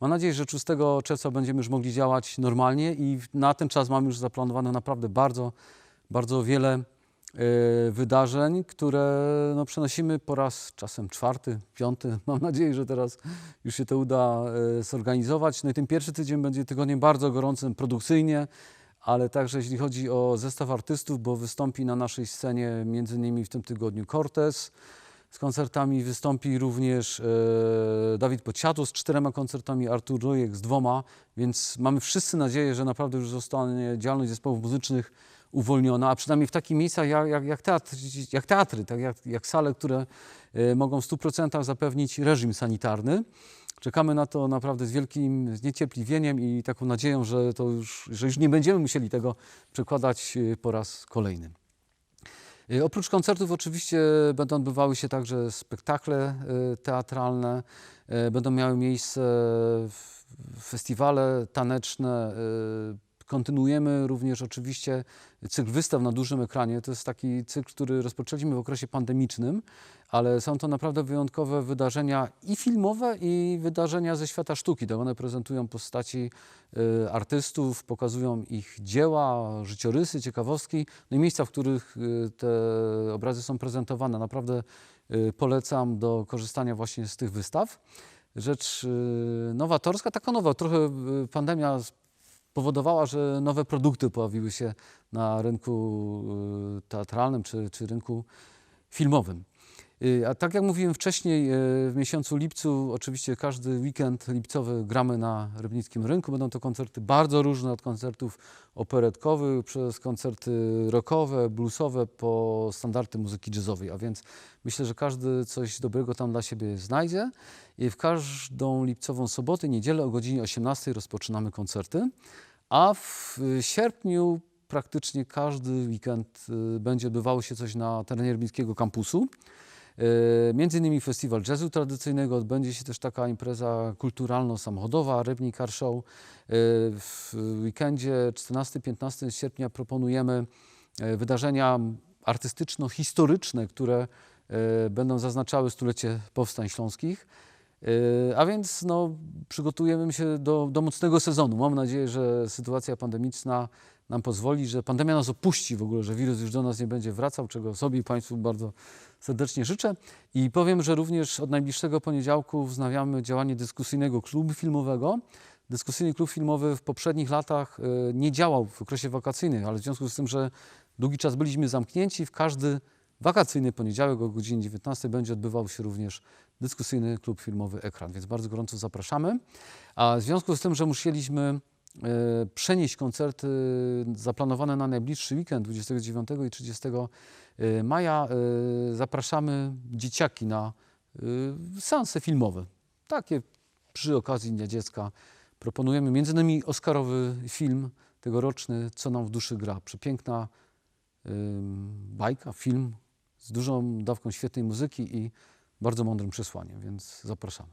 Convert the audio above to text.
Mam nadzieję, że 6 czerwca będziemy już mogli działać normalnie i na ten czas mamy już zaplanowane naprawdę bardzo, bardzo wiele e, wydarzeń, które no, przenosimy po raz czasem czwarty, piąty. Mam nadzieję, że teraz już się to uda e, zorganizować. No i ten pierwszy tydzień będzie tygodniem bardzo gorącym produkcyjnie, ale także jeśli chodzi o zestaw artystów, bo wystąpi na naszej scenie między innymi w tym tygodniu Cortez z koncertami, wystąpi również e, Dawid Podsiadło z czterema koncertami, Artur Rojek z dwoma, więc mamy wszyscy nadzieję, że naprawdę już zostanie działalność zespołów muzycznych uwolniona, a przynajmniej w takich miejscach jak, jak, jak, teatr, jak teatry, tak jak, jak sale, które e, mogą w 100% zapewnić reżim sanitarny. Czekamy na to naprawdę z wielkim zniecierpliwieniem i taką nadzieją, że, to już, że już nie będziemy musieli tego przekładać e, po raz kolejny. E, Oprócz koncertów oczywiście będą odbywały się także spektakle e, teatralne, e, będą miały miejsce festiwale taneczne. Kontynuujemy również oczywiście cykl wystaw na dużym ekranie. To jest taki cykl, który rozpoczęliśmy w okresie pandemicznym, ale są to naprawdę wyjątkowe wydarzenia i filmowe, i wydarzenia ze świata sztuki. One prezentują postaci e, artystów, pokazują ich dzieła, życiorysy, ciekawostki, no i miejsca, w których e, te obrazy są prezentowane. Naprawdę e, polecam do korzystania właśnie z tych wystaw. Rzecz nowatorska, taka nowa, trochę pandemia spowodowała, że nowe produkty pojawiły się na rynku e, teatralnym czy, czy rynku filmowym. Y, A tak jak mówiłem wcześniej, y, w miesiącu lipcu, oczywiście każdy weekend lipcowy gramy na Rybnickim Rynku. Będą to koncerty bardzo różne, od koncertów operetkowych przez koncerty rockowe, bluesowe, po standardy muzyki jazzowej. A więc myślę, że każdy coś dobrego tam dla siebie znajdzie. I w każdą lipcową sobotę, niedzielę o godzinie 18 rozpoczynamy koncerty. A w y, sierpniu praktycznie każdy weekend będzie odbywało się coś na terenie Rybnickiego kampusu. E, Między innymi festiwal jazzu tradycyjnego, odbędzie się też taka impreza kulturalno-samochodowa, Rybnik Car Show. E, W weekendzie 14-15 sierpnia proponujemy e, wydarzenia artystyczno-historyczne, które będą zaznaczały stulecie powstań śląskich. E, A więc no, przygotujemy się do, do mocnego sezonu. Mam nadzieję, że sytuacja pandemiczna nam pozwoli, że pandemia nas opuści w ogóle, że wirus już do nas nie będzie wracał, czego sobie i Państwu bardzo serdecznie życzę. I powiem, że również od najbliższego poniedziałku wznawiamy działanie dyskusyjnego klubu filmowego. Dyskusyjny klub filmowy w poprzednich latach e, nie działał w okresie wakacyjnym, ale w związku z tym, że długi czas byliśmy zamknięci, w każdy wakacyjny poniedziałek o godzinie 19 będzie odbywał się również dyskusyjny klub filmowy Ekran, więc bardzo gorąco zapraszamy. A w związku z tym, że musieliśmy e, przenieść koncerty zaplanowane na najbliższy weekend 29 i 30 e, maja, e, zapraszamy dzieciaki na seanse filmowe. Takie przy okazji Dnia Dziecka proponujemy między innymi Oscarowy film tegoroczny Co nam w duszy gra. Przepiękna bajka, film z dużą dawką świetnej muzyki i bardzo mądrym przesłaniem, więc zapraszamy.